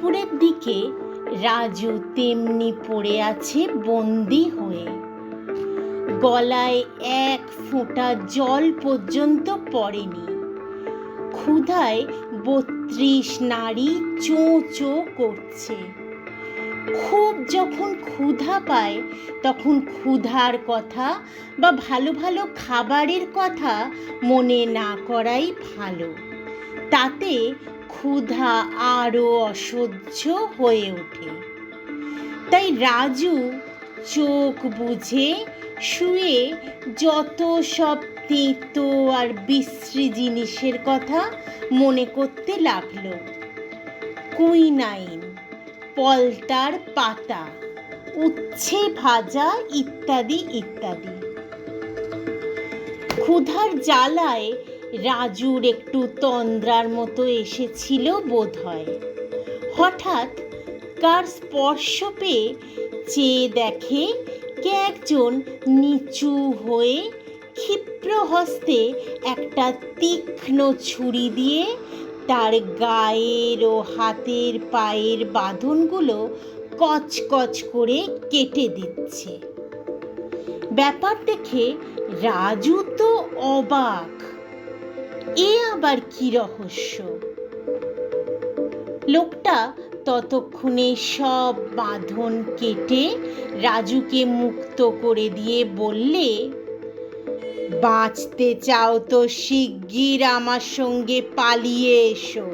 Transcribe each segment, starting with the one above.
দুপুরের দিকে রাজু তেমনি পড়ে আছে বন্দি হয়ে। গলায় এক ফোঁটা জল পর্যন্ত পড়েনি। ক্ষুধায় বত্রিশ নারী চোঁ চোঁ করছে। খুব যখন ক্ষুধা পায়, তখন ক্ষুধার কথা বা ভালো ভালো খাবারের কথা মনে না করাই ভালো। তাতে ক্ষুধা আরও অসহ্য হয়ে ওঠে। তাই রাজু চোখ বুঝে শুয়ে যত সব তেঁতো আর বিশ্রী জিনিসের কথা মনে করতে লাগল। কুইনাইন পলতার পাতা, উচ্ছে ভাজা ইত্যাদি ইত্যাদি। ক্ষুধার জ্বালায় রাজুর একটু তন্দ্রার মতো এসেছিল বোধ হয় হঠাৎ কার স্পর্শ পেয়ে চেয়ে দেখে কে একজন নিচু হয়ে ক্ষিপ্র হস্তে একটা তীক্ষ্ণ ছুরি দিয়ে তার গায়ের ও হাতের পায়ের বাঁধনগুলো কচকচ করে কেটে দিচ্ছে। ব্যাপার দেখে রাজু তো অবাক। এ আবার কি রহস্য? লোকটা ততক্ষণে সব বাঁধন কেটে রাজুকে মুক্ত করে দিয়ে বললে, বাঁচতে চাও তো শিগগির আমার সঙ্গে পালিয়ে এসো।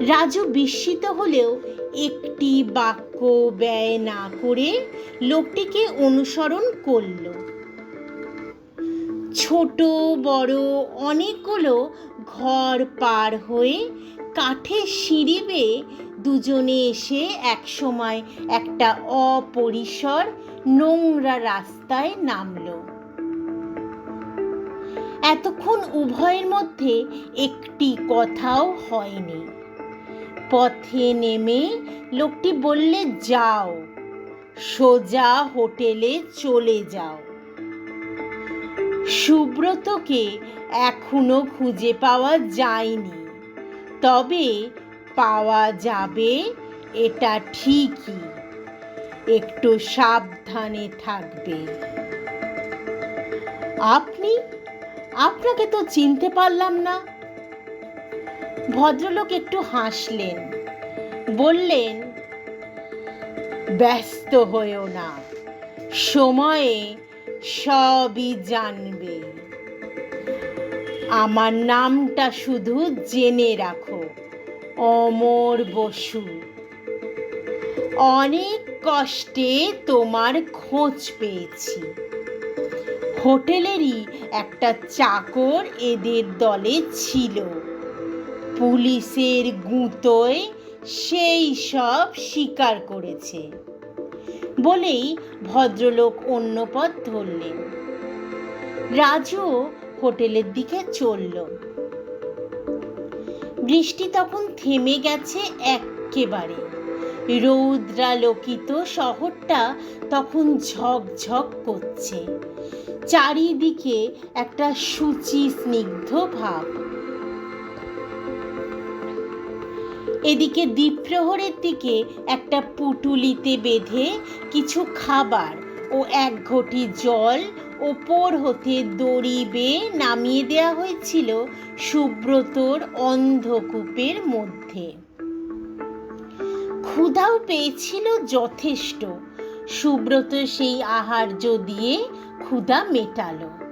রাজু বিস্মিত হলেও একটি বাক্য ব্যয় না করে লোকটিকে অনুসরণ করল। ছোট, বড় অনেকগুলো ঘর পার হয়ে কাঠের সিঁড়ি বেয়ে দুজনে এসে একসময় একটা অপরিসর নোংরা রাস্তায় নামলো। এতক্ষণ উভয়ের মধ্যে একটি কথাও হয়নি। পথে নেমে লোকটি বললে, যাও, সোজা হোটেলে চলে যাও। সুব্রতকে এখনও খুঁজে পাওয়া যায়নি। তবে পাওয়া যাবে এটা ঠিকই। একটু সাবধানে থাকবে। আপনি? আপনাকে তো চিনতে পারলাম না। ভদ্রলোক একটু হাসলেন। বললেন, ব্যস্ত হয়েও না। সময়ে সবই জানবে। আমার নামটা শুধু জেনে রাখো, অমর বসু। অনেক কষ্টে তোমার খোঁজ পেয়েছি। হোটেলেরই একটা চাকর এদের দলে ছিল। পুলিশের গুঁতোয় সেই সব স্বীকার করেছে। বলেই ভদ্রলোক অন্য পথ ধরলেন। রাজু হোটেলের দিকে চলল। বৃষ্টি তখন থেমে গেছে একেবারে। রৌদ্রালোকিত শহরটা তখন ঝকঝক করছে। চারিদিকে একটা সূচি স্নিগ্ধ ভাব। এদিকে দ্বীপ্রহরের দিকে একটা পুটুলিতে বেঁধে কিছু খাবার ও এক ঘটি জল ওপর হতে দড়ি বেয়ে নামিয়ে দেওয়া হয়েছিল সুব্রতর অন্ধকূপের মধ্যে। ক্ষুধাও পেয়েছিল যথেষ্ট। সুব্রত সেই আহার্য দিয়ে ক্ষুধা মেটালো।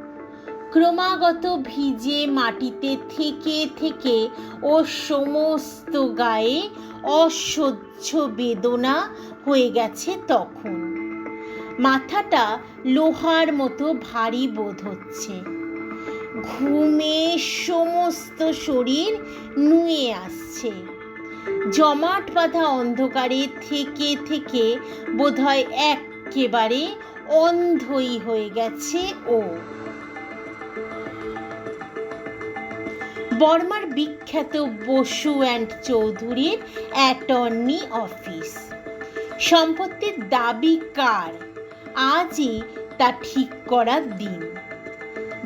ক্রমাগত ভিজে মাটিতে থেকে থেকে ও সমস্ত গায়ে অসহ্য বেদনা হয়ে গেছে তখন। মাথাটা লোহার মতো ভারী বোধ হচ্ছে। ঘুমে সমস্ত শরীর নুয়ে আসছে। জমাট বাঁধা অন্ধকারে থেকে থেকে বোধহয় একেবারে অন্ধই হয়ে গেছে ও। বর্মার বিখ্যাত বসু অ্যান্ড চৌধুরীর অ্যাটর্নি অফিস। সম্পত্তির দাবি কার? আজই তা ঠিক করার দিন।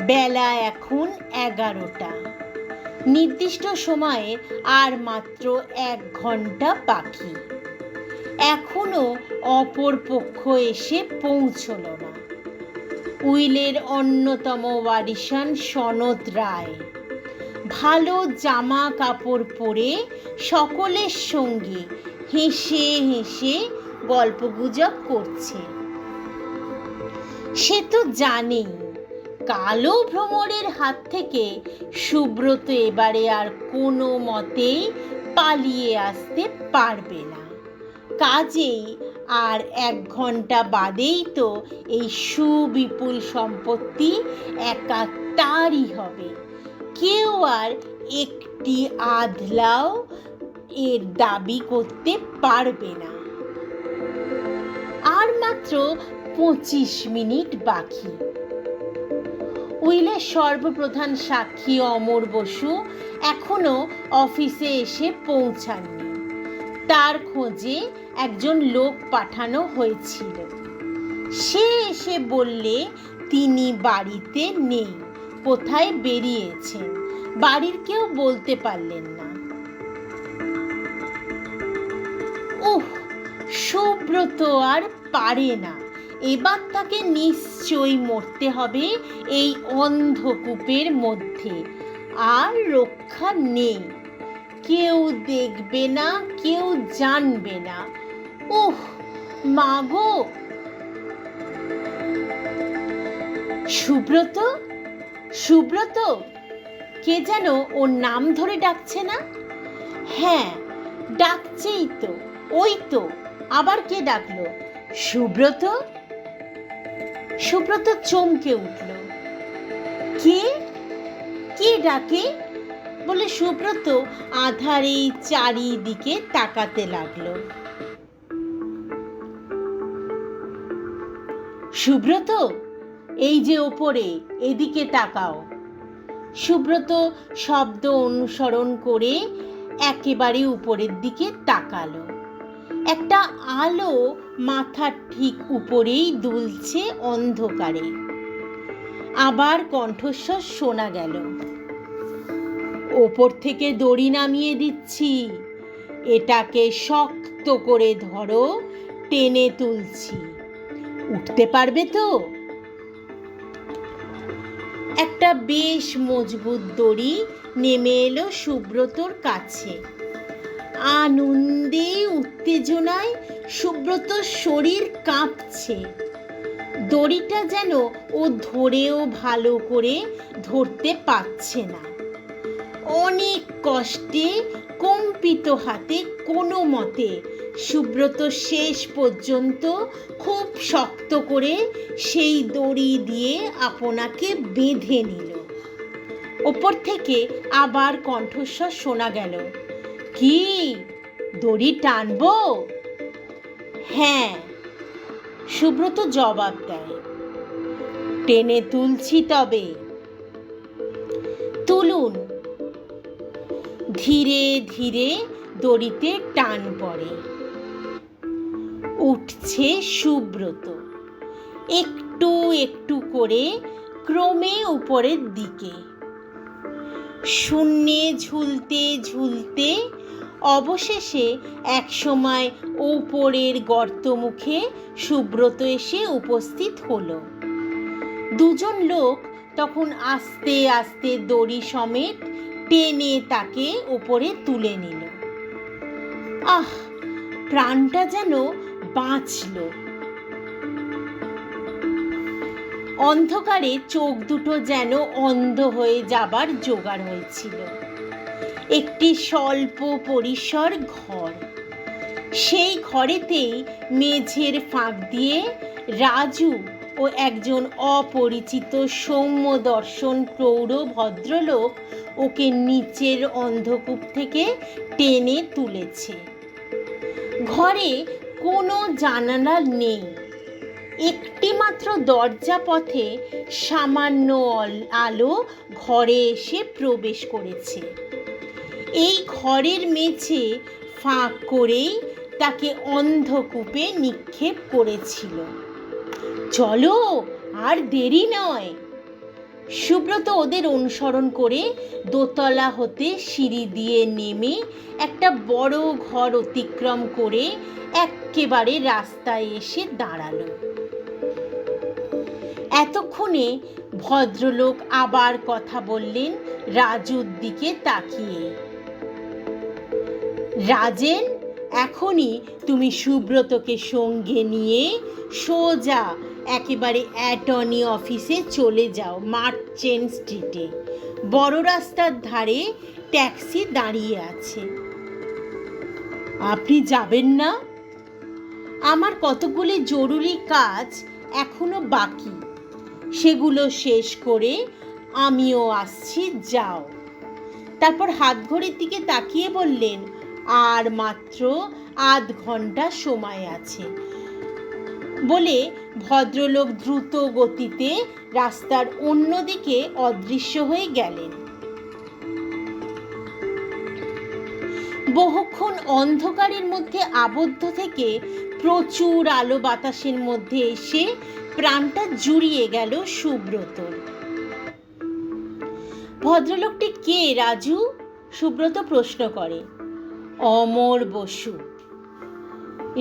বেলা এখন এগারোটা। নির্দিষ্ট সময়ে আর মাত্র এক ঘণ্টা বাকি। এখনও অপর পক্ষ এসে পৌঁছল না। উইলের অন্যতম ওয়ারিশান সনদ রায়। ভালো জামা কাপড় পরে সকলের সঙ্গে হেসে হেসে গল্পগুজব করছে। সে তো জানেই, কালো ভ্রমণের হাত থেকে সুব্রত এবারে আর কোনো মতেই পালিয়ে আসতে পারবে না। কাজেই আর এক ঘণ্টা বাদেই তো এই সুবিপুল সম্পত্তি একা তারই হবে। কেউ আর একটি আধলাও এর দাবি করতে পারবে না। আর মাত্র পঁচিশ মিনিট বাকি। উইলের সর্বপ্রধান সাক্ষী অমর বসু এখনও অফিসে এসে পৌঁছাননি। তার খোঁজে একজন লোক পাঠানো হয়েছিল। সে এসে বললে, তিনি বাড়িতে নেই। কোথায় বেরিয়েছেন? বাড়ির কেউ বলতে পারলেন না। উহ, সুব্রত আর পারে না। এবার তাকে নিশ্চয়ই মরতে হবে এই অন্ধকূপের মধ্যে। আর রক্ষা নেই। কেউ দেখবে না, কেউ জানবে না। উহ মাগো সুব্রত? সুব্রত, কে যেন ওর নাম ধরে ডাকছে না? হ্যাঁ ডাকছেই তো, ওই তো, আবার কে ডাকলো? সুব্রত? সুব্রত চমকে উঠল। কে? কে ডাকে? বলে সুব্রত আধারে চারিদিকে তাকাতে লাগল। সুব্রত? এই যে ওপরে, এদিকে তাকাও। সুব্রত শব্দ অনুসরণ করে একেবারে উপরের দিকে তাকালো। একটা আলো মাথার ঠিক উপরেই দুলছে অন্ধকারে। আবার কণ্ঠস্বর শোনা গেল, ওপর থেকে দড়ি নামিয়ে দিচ্ছি। এটাকে শক্ত করে ধরো, টেনে তুলছি। উঠতে পারবে তো? একটা বেশ মজবুত দড়ি নেমে এলো সুব্রতর কাছে। আনন্দে, উত্তেজনায় সুব্রত শরীর কাঁপছে। দড়িটা যেন ও ধরেও ভালো করে ধরতে পারছে না। অনেক কষ্টে কম্পিত হাতে কোনো মতে সুব্রত শেষ পর্যন্ত খুব শক্ত করে সেই দড়ি দিয়ে আপনাকে বেঁধে নিল। ওপর থেকে আবার কণ্ঠস্বর শোনা গেল, কি? দড়ি টানবো? হ্যাঁ সুব্রত জবাব দেয়, টেনে তুলছি তবে। তুলুন। ধীরে ধীরে দড়িতে টান পড়ে। উঠছে সুব্রত। একটু একটু করে ক্রমে উপরের দিকে। শূন্যে ঝুলতে ঝুলতে অবশেষে একসময় ওপরের গর্তমুখে সুব্রত এসে উপস্থিত হলো। দুজন লোক তখন আস্তে আস্তে দড়ি সমেত টেনে তাকে ওপরে তুলে নিল। আহ, প্রাণটা যেন বাঁচল অন্ধকারে চোখ দুটো যেন অন্ধ হয়ে যাবার জোগাড় হয়েছিল। একটি স্বল্প পরিসর ঘর। সেই ঘরেতেই মেঝের ফাঁক দিয়ে রাজু ও একজন অপরিচিত সৌম্য দর্শন প্রৌঢ় ভদ্রলোক ওকে নিচের অন্ধকূপ থেকে টেনে তুলেছে। ঘরে কোনো জানালা নেই। একটি মাত্র দরজা পথে সামান্য আলো ঘরে এসে প্রবেশ করেছে। এই ঘরের মেঝে ফাঁক করেই তাকে অন্ধকূপে নিক্ষেপ করেছিল। চলো, আর দেরি নয়। সুব্রত ওদের অনুসরণ করে দোতলা হতে সিঁড়ি দিয়ে নেমে একটা বড় ঘর অতিক্রম করে এক্কেবারে রাস্তায় এসে দাঁড়াল। এতক্ষণে ভদ্রলোক আবার কথা বললেন রাজুর দিকে তাকিয়ে। রাজেন, এখনই তুমি সুব্রতকে সঙ্গে নিয়ে সোজা একেবারে অ্যাটর্নি অফিসে চলে যাও মার্চেন্ট স্ট্রিটে। বড় রাস্তার ধারে ট্যাক্সি দাঁড়িয়ে আছে। আপনি যাবেন না? আমার কতগুলি জরুরি কাজ এখনও বাকি। সেগুলো শেষ করে আমিও আসছি, যাও। তারপর হাত ঘড়ির দিকে তাকিয়ে বললেন, আর মাত্র আধ ঘণ্টা সময় আছে। বলে ভদ্রলোক দ্রুত গতিতে রাস্তার অন্যদিকে অদৃশ্য হয়ে গেলেন। বহুক্ষণ অন্ধকারের মধ্যে আবদ্ধ থেকে প্রচুর আলো বাতাসের মধ্যে এসে প্রাণটা জুড়িয়ে গেল সুব্রতর ভদ্রলোকটি কে রাজু? সুব্রত প্রশ্ন করে। অমর বসু।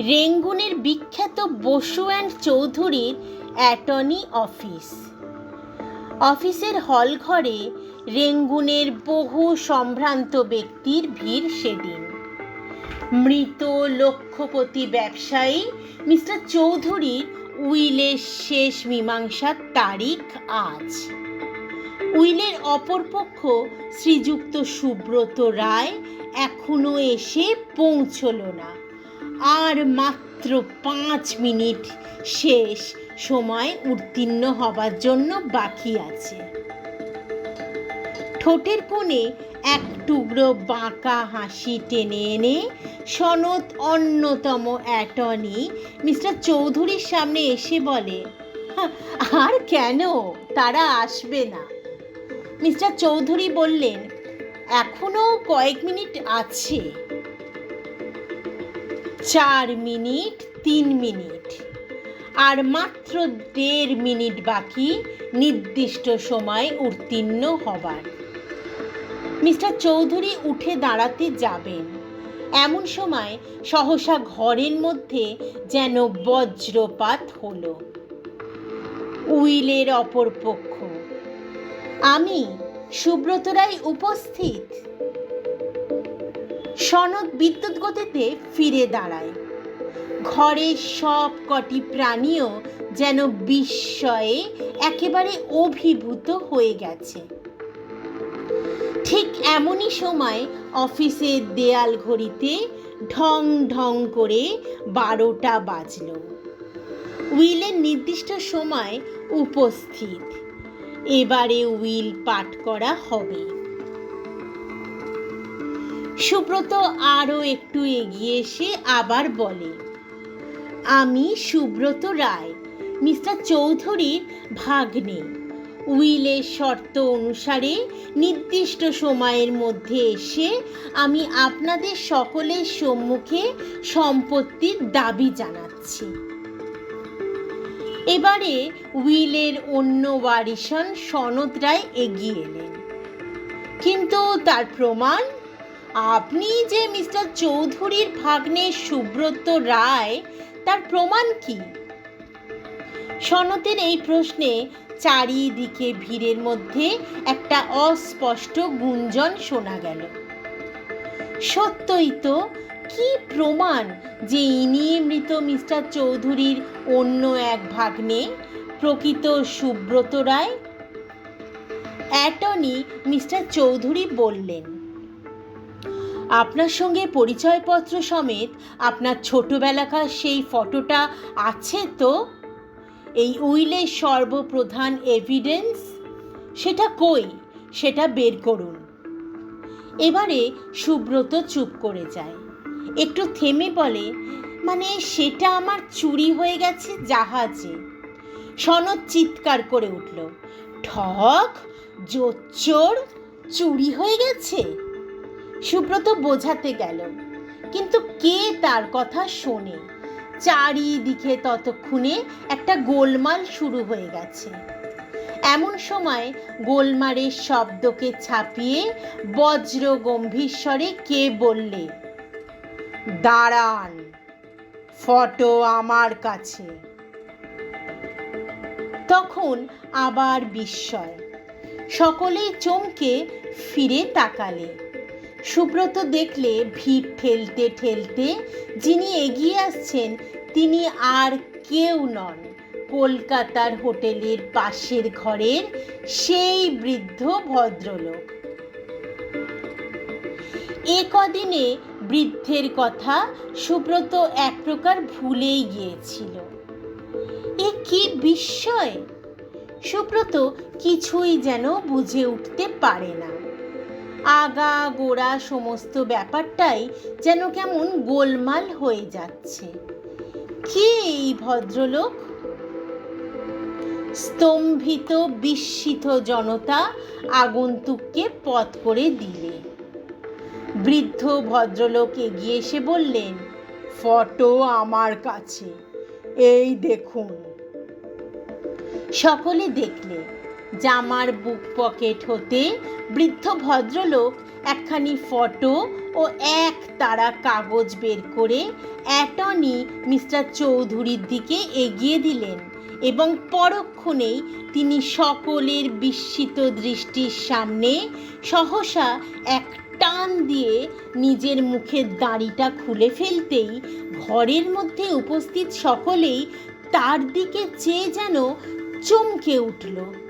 রেঙ্গুনের বিখ্যাত বসু অ্যান্ড চৌধুরীর অ্যাটর্নি অফিস। অফিসের হল ঘরে রেঙ্গুনের বহু সম্ভ্রান্ত ব্যক্তির ভিড় সেদিন। মৃত লক্ষপতি ব্যবসায়ী মিস্টার চৌধুরীর উইলের শেষ মীমাংসার তারিখ আজ। উইলের অপরপক্ষ শ্রীযুক্ত সুব্রত রায় এখনও এসে পৌঁছল না। আর মাত্র পাঁচ মিনিট শেষ সময় উত্তীর্ণ হবার জন্য বাকি আছে। ঠোঁটের কোণে এক টুকরো বাঁকা হাসি টেনে এনে সনত অন্যতম অ্যাটর্নি মিস্টার চৌধুরীর সামনে এসে বলে, আর কেন? তারা আসবে না। মিস্টার চৌধুরী বললেন এখনও কয়েক মিনিট আছে। চার মিনিট, তিন মিনিট। আর মাত্র দেড় মিনিট বাকি নির্দিষ্ট সময় উত্তীর্ণ হবার। মিস্টার চৌধুরী উঠে দাঁড়াতে যাবেন। এমন সময় সহসা ঘরের মধ্যে যেন বজ্রপাত হলো। উইলের অপর পক্ষ, আমি সুব্রত রায় উপস্থিত? সনদ বিদ্যুৎ গতিতে ফিরে দাঁড়ায়। ঘরের সব কটি প্রাণীও যেন বিস্ময়ে একেবারে অভিভূত হয়ে গেছে। ঠিক এমনই সময় অফিসের দেয়াল ঘড়িতে ঢং ঢং করে বারোটা বাজল। উইলের নির্দিষ্ট সময় উপস্থিত। এবারে উইল পাঠ করা হবে। সুব্রত আরও একটু এগিয়ে এসে আবার বলে, আমি সুব্রত রায়, মিস্টার চৌধুরীর ভাগ্নে। উইলের শর্ত অনুসারে নির্দিষ্ট সময়ের মধ্যে এসে আমি আপনাদের সকলের সম্মুখে সম্পত্তির দাবি জানাচ্ছি। এবারে উইলের অন্য ওয়ারিশন সনদ রায় এগিয়ে এলেন। কিন্তু তার প্রমাণ আপনি যে মিস্টার চৌধুরীর ভাগ্নে সুব্রত রায়, তার প্রমাণ কি? সনতের এই প্রশ্নে চারিদিকে ভিড়ের মধ্যে একটা অস্পষ্ট গুঞ্জন শোনা গেল। সত্যই তো, কি প্রমাণ যে ইনি মৃত মিস্টার চৌধুরীর অন্য এক ভাগ্নে, প্রকৃত সুব্রত রায়? অ্যাটর্নি মিস্টার চৌধুরী বললেন আপনার সঙ্গে পরিচয়পত্র সমেত আপনার ছোটবেলাকার সেই ফটোটা আছে তো? এই উইলের সর্বপ্রধান এভিডেন্স সেটা কই? সেটা বের করুন। এবারে সুব্রত চুপ করে যায়। একটু থেমে বলে মানে সেটা আমার চুরি হয়ে গেছে জাহাজে? সনদ চিৎকার করে উঠল, ঠক, জোচ্চোর, চুরি হয়ে গেছে? সুব্রত বোঝাতে গেল। কিন্তু কে তার কথা শোনে? চারিদিকে ততক্ষণে একটা গোলমাল শুরু হয়ে গেছে। এমন সময় গোলমারের শব্দকে ছাপিয়ে বজ্র গম্ভীর স্বরে কে বললে, দাঁড়ান, ফটো আমার কাছে। তখন আবার বিস্ময়। সকলেই চমকে ফিরে তাকালে। সুব্রত দেখলে ভিড় ঠেলতে ঠেলতে যিনি এগিয়ে আসছেন, তিনি আর কেউ নন। কলকাতার হোটেলের পাশের ঘরের সেই বৃদ্ধ ভদ্রলোক। এ কদিনে বৃদ্ধের কথা সুব্রত এক প্রকার ভুলেই গিয়েছিল। এ কি বিস্ময়! সুব্রত কিছুই যেন বুঝে উঠতে পারে না। আগা গোড়া সমস্ত ব্যাপারটাই যেন কেমন গোলমাল হয়ে যাচ্ছে। কে এই ভদ্রলোক? স্তম্ভিত বিস্মিত জনতা আগন্তুককে পথ করে দিলে। বৃদ্ধ ভদ্রলোক এগিয়ে এসে বললেন, ফটো আমার কাছে। এই দেখুন। সকলে দেখলে জামার বুক পকেট হতে বৃদ্ধ ভদ্রলোক একখানি ফটো ও এক তারা কাগজ বের করে অ্যাটর্নি মিস্টার চৌধুরীর দিকে এগিয়ে দিলেন এবং পরক্ষণেই তিনি সকলের বিস্মিত দৃষ্টির সামনে সহসা এক টান দিয়ে নিজের মুখের দাড়িটা খুলে ফেলতেই ঘরের মধ্যে উপস্থিত সকলেই তার দিকে চেয়ে যেন চমকে উঠল।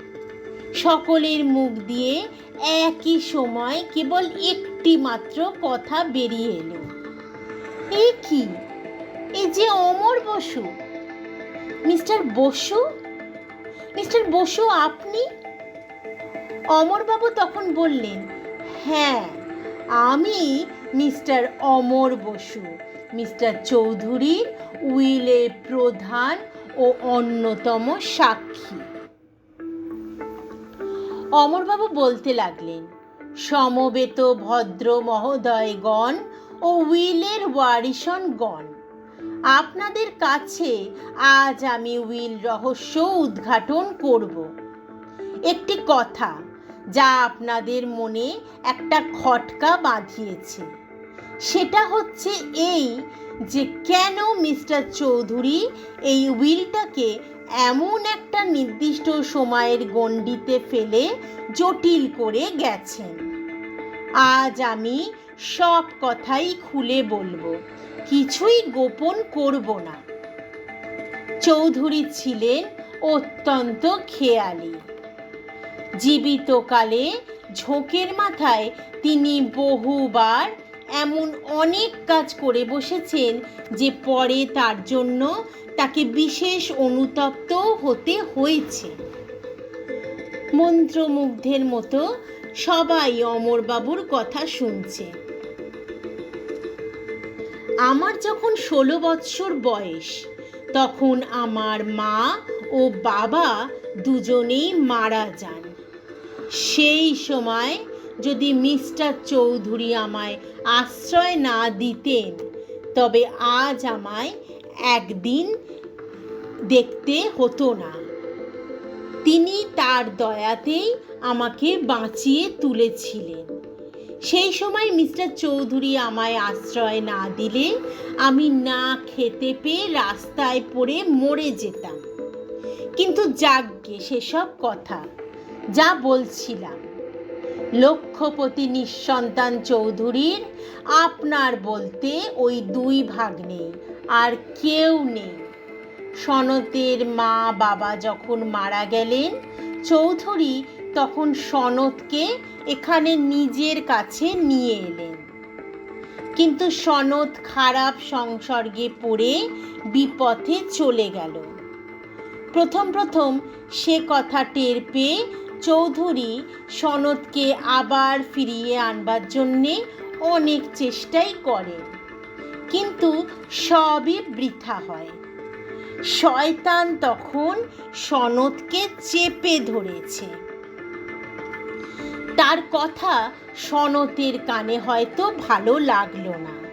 সকলের মুখ দিয়ে একই সময় কেবল একটি মাত্র কথা বেরিয়ে এলো। এ কি? এ যে অমর বসু। মিস্টার বসু? মিস্টার বসু, আপনি? অমরবাবু তখন বললেন হ্যাঁ আমি মিস্টার অমর বসু। মিস্টার চৌধুরীর উইলের প্রধান ও অন্যতম সাক্ষী। অমরবাবু বলতে লাগলেন, সমবেত ভদ্র মহোদয়গণ ও উইলের ওয়ারিশনগণ, আপনাদের কাছে আজ আমি উইল রহস্য উদ্ঘাটন করব। একটি কথা যা আপনাদের মনে একটা খটকা বাঁধিয়েছে। সেটা হচ্ছে এই যে কেন মিস্টার চৌধুরী এই উইলটাকে এমন একটা নির্দিষ্ট সময়ের গণ্ডিতে ফেলে জটিল করে গেছেন। আজ আমি সব কথাই খুলে বলব, কিছুই গোপন করব না। চৌধুরী ছিলেন অত্যন্ত খেয়ালি। জীবিতকালে ঝোঁকের মাথায় তিনি বহুবার এমন অনেক কাজ করে বসেছেন যে পরে তার জন্য তাকে বিশেষ অনুতপ্ত হতে হয়েছে। মন্ত্রমুগ্ধের মতো সবাই অমরবাবুর কথা শুনছে। আমার যখন ষোলো বৎসর বয়স, তখন আমার মা ও বাবা দুজনেই মারা যান। সেই সময় যদি মিস্টার চৌধুরী আমায় আশ্রয় না দিতেন, তবে আজ আমায় একদিন দেখতে হতো না। তিনি তার দয়াতেই আমাকে বাঁচিয়ে তুলেছিলেন। সেই সময় মিস্টার চৌধুরী আমায় আশ্রয় না দিলে আমি না খেতে পেয়ে রাস্তায় পড়ে মরে যেতাম। কিন্তু যাগ্গে সেসব কথা, যা বলছিলাম। লক্ষ্যপতি নিঃসন্তান চৌধুরীর আপনার বলতে ওই দুই ভাগ নেই, আর কেউ নেই। সনতের মা বাবা যখন মারা গেলেন, চৌধুরী তখন সনতকে এখানে নিজের কাছে নিয়ে এলেন। কিন্তু সনদ খারাপ সংসর্গে পড়ে বিপথে চলে গেল। প্রথম প্রথম সে কথা টের পেয়ে চৌধুরী সনদকে আবার ফিরিয়ে আনবার জন্যে অনেক চেষ্টাই করেন কিন্তু সবই বৃথা হয়। শয়তান তখন সনদকে চেপে ধরেছে। তার কথা সনতের কানে হয়তো ভালো লাগল না।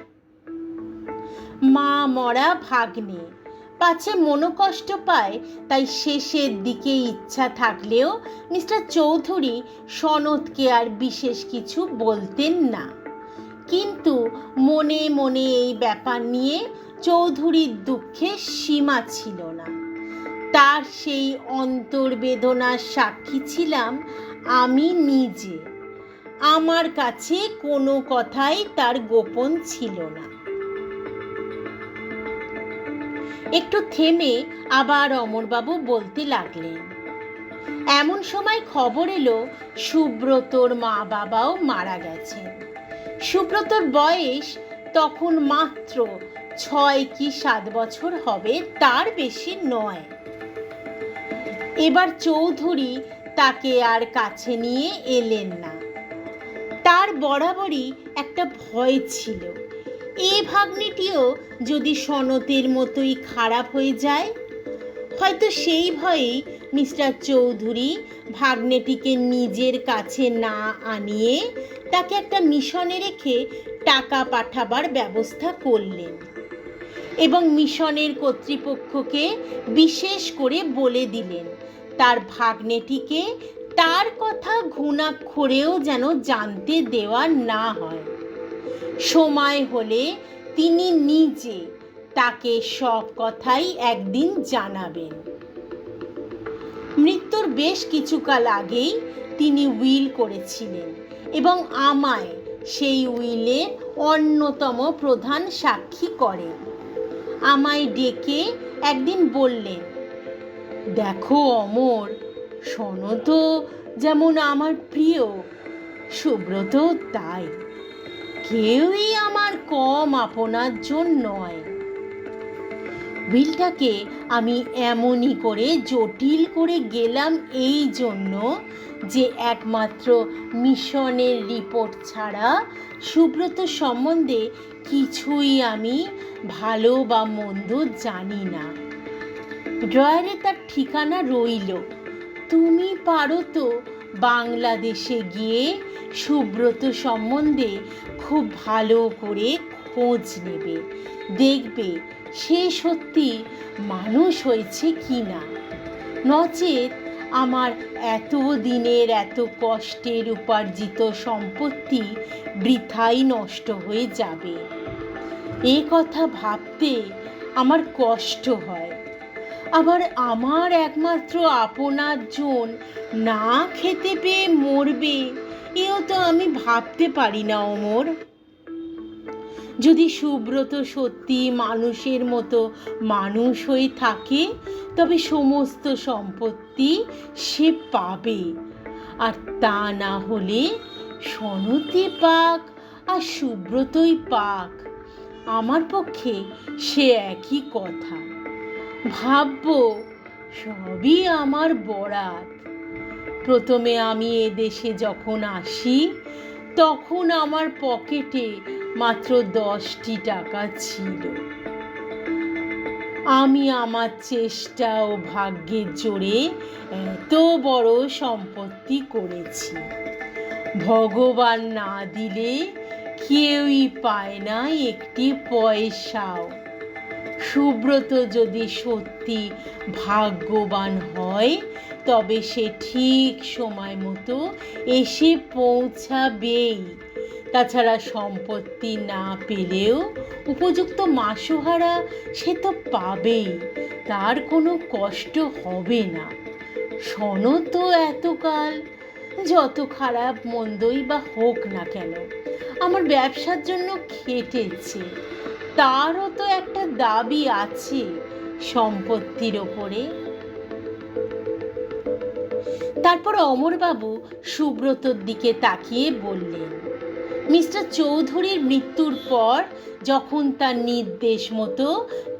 মা মরা ভাগ্নে পাছে মনোকষ্ট পায়, তাই শেষের দিকে ইচ্ছা থাকলেও মিস্টার চৌধুরী সনদকে আর বিশেষ কিছু বলতেন না। কিন্তু মনে মনে এই ব্যাপার নিয়ে চৌধুরীর দুঃখে সীমা ছিল না। তার সেই অন্তর্বেদনার সাক্ষী ছিলাম আমি নিজে। আমার কাছে কোনো কথাই তার গোপন ছিল না। একটু থেমে আবার অমরবাবু বলতে লাগলেন, এমন সময় খবর এলো, সুব্রতর মা বাবাও মারা গেছেন। সুব্রতর বয়স তখন মাত্র ছয় কি সাত বছর হবে, তার বেশি নয়। এবার চৌধুরী তাকে আর কাছে নিয়ে এলেন না। তার বরাবরই একটা ভয় ছিল। এ ভাগ্নিটিও যদি সনতের মতোই খারাপ হয়ে যায়, হয়তো সেই ভয়েই মিস্টার চৌধুরী ভাগ্নেটিকে নিজের কাছে না আনিয়ে তাকে একটা মিশনে রেখে টাকা পাঠাবার ব্যবস্থা করলেন এবং মিশনের কর্তৃপক্ষকে বিশেষ করে বলে দিলেন, তার ভাগ্নেটিকে তার কথা ঘুণাক্ষরেও যেন জানতে দেওয়া না হয়। সময় হলে তিনি নিজে তাকে সব কথাই একদিন জানাবেন। মৃত্যুর বেশ কিছুকাল আগেই তিনি উইল করেছিলেন এবং আমায় সেই উইলে অন্যতম প্রধান সাক্ষী করেন। আমায় ডেকে একদিন বললেন, দেখো অমর সনত যেমন আমার প্রিয়, সুব্রত তাই। কেউই আমার কম আপনার জন্য নয়। উইলটাকে আমি এমনই করে জটিল করে গেলাম এই জন্য যে একমাত্র মিশনের রিপোর্ট ছাড়া সুব্রত সম্বন্ধে কিছুই আমি ভালো বা মন্দ জানি না। ড্রয়ারে তার ঠিকানা রইল। তুমি পারো তো বাংলাদেশে গিয়ে সুব্রত সম্বন্ধে খুব ভালো করে খোঁজ নেবে। দেখবে সে সত্যি মানুষ হয়েছে কি না নচেত আমার এত দিনের, এত কষ্টের উপার্জিত সম্পত্তি বৃথাই নষ্ট হয়ে যাবে। এ কথা ভাবতে আমার কষ্ট হয়। আবার আমার একমাত্র আপনার জন না খেতে পেয়ে মরবে, এও তো আমি ভাবতে পারি না, অমর। যদি সুব্রত সত্যি মানুষের মতো মানুষ হয়ে থাকে, তবে সমস্ত সম্পত্তি সে পাবে। আর তা না হলে সনতি পাক আর সুব্রতই পাক। আমার পক্ষে সে একই কথা। ভাববো সবই আমার বরাত। প্রথমে আমি এদেশে যখন আসি, তখন আমার পকেটে মাত্র দশটি টাকা ছিল। আমি আমার চেষ্টা ও ভাগ্যের জোরে এত বড় সম্পত্তি করেছি। ভগবান না দিলে কেউই পায় না একটি পয়সাও। সুব্রত যদি সত্যি ভাগ্যবান হয়, তবে সে ঠিক সময় মতো এসে পৌঁছাবেই। তাছাড়া সম্পত্তি না পেলেও উপযুক্ত মাসোহারা সে তো পাবেই, তার কোনো কষ্ট হবে না। সনদ তো এতকাল, যত খারাপ মন্দই বা হোক না কেন, আমার ব্যবসার জন্য খেটেছে। তারও তো একটা দাবি আছে সম্পত্তির ওপরে। তারপর অমরবাবু সুব্রতর দিকে তাকিয়ে বললেন, মিস্টার চৌধুরীর মৃত্যুর পর যখন তার নির্দেশ মতো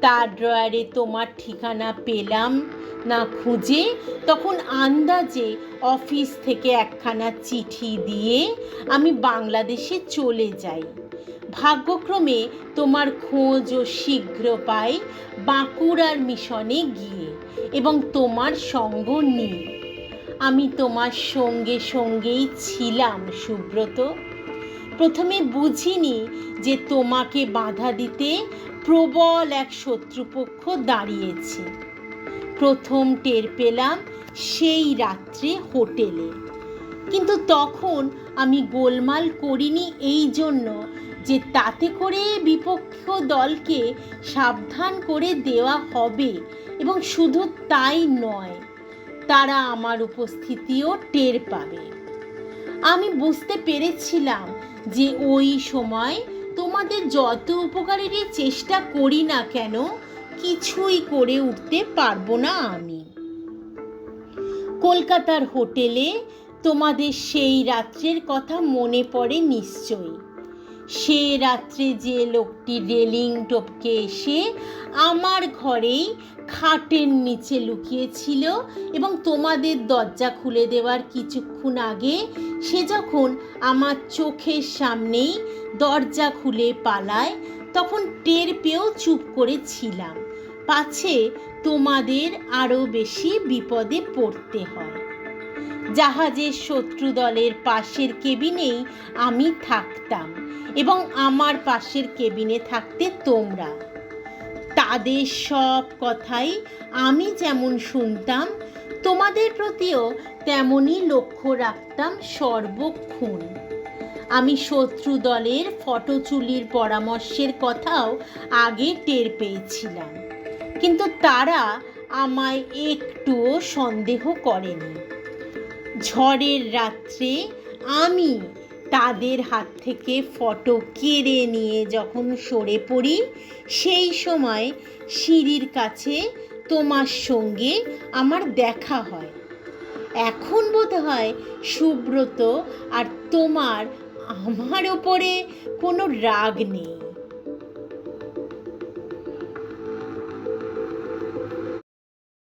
তার ড্রয়ারে তোমার ঠিকানা পেলাম না খুঁজে, তখন আন্দাজে অফিস থেকে একখানা চিঠি দিয়ে আমি বাংলাদেশে চলে যাই। ভাগ্যক্রমে তোমার খোঁজও শীঘ্র পাই বাঁকুড়ার মিশনে গিয়ে এবং তোমার সঙ্গ নিই। আমি তোমার সঙ্গে সঙ্গেই ছিলাম, সুব্রত। প্রথমে বুঝিনি যে তোমাকে বাধা দিতে প্রবল এক শত্রুপক্ষ দাঁড়িয়েছে। প্রথম টের পেলাম সেই রাত্রে হোটেলে। কিন্তু তখন আমি গোলমাল করিনি এই জন্য যে তাতে করে বিপক্ষ দলকে সাবধান করে দেওয়া হবে এবং শুধু তাই নয়, তারা আমার উপস্থিতিও টের পাবে। আমি বুঝতে পেরেছিলাম যে ওই সময় তোমাদের যত উপকারেরই চেষ্টা করি না কেন, কিছুই করে উঠতে পারব না আমি। কলকাতার হোটেলে তোমাদের সেই রাত্রের কথা মনে পড়ে নিশ্চয়ই। সে রাত্রে যে লোকটি রেলিং টপকে এসে আমার ঘরেই খাটের নিচে লুকিয়েছিল এবং তোমাদের দরজা খুলে দেওয়ার কিছুক্ষণ আগে সে যখন আমার চোখের সামনেই দরজা খুলে পালায়, তখন টের পেয়েও চুপ করেছিলাম পাছে তোমাদের আরও বেশি বিপদে পড়তে হয়। জাহাজের শত্রু দলের পাশের কেবিনেই আমি থাকতাম। এবং আমার পাশের কেবিনে থাকতে তোমরা। তাদের সব কথাই আমি যেমন শুনতাম, তোমাদের প্রতিও তেমনই লক্ষ্য রাখতাম সর্বক্ষণ। আমি শত্রু দলের ফটোচুলির পরামর্শের কথাও আগে টের পেয়েছিলাম। কিন্তু তারা আমায় একটুও সন্দেহ করেনি। ঝড়ের রাত্রে আমি তাদের হাত থেকে ফটো কেড়ে নিয়ে যখন সরে পড়ি, সেই সময় সিঁড়ির কাছে তোমার সঙ্গে আমার দেখা হয়। এখন বোধ হয় সুব্রত আর তোমার আমার ওপরে কোনো রাগ নেই।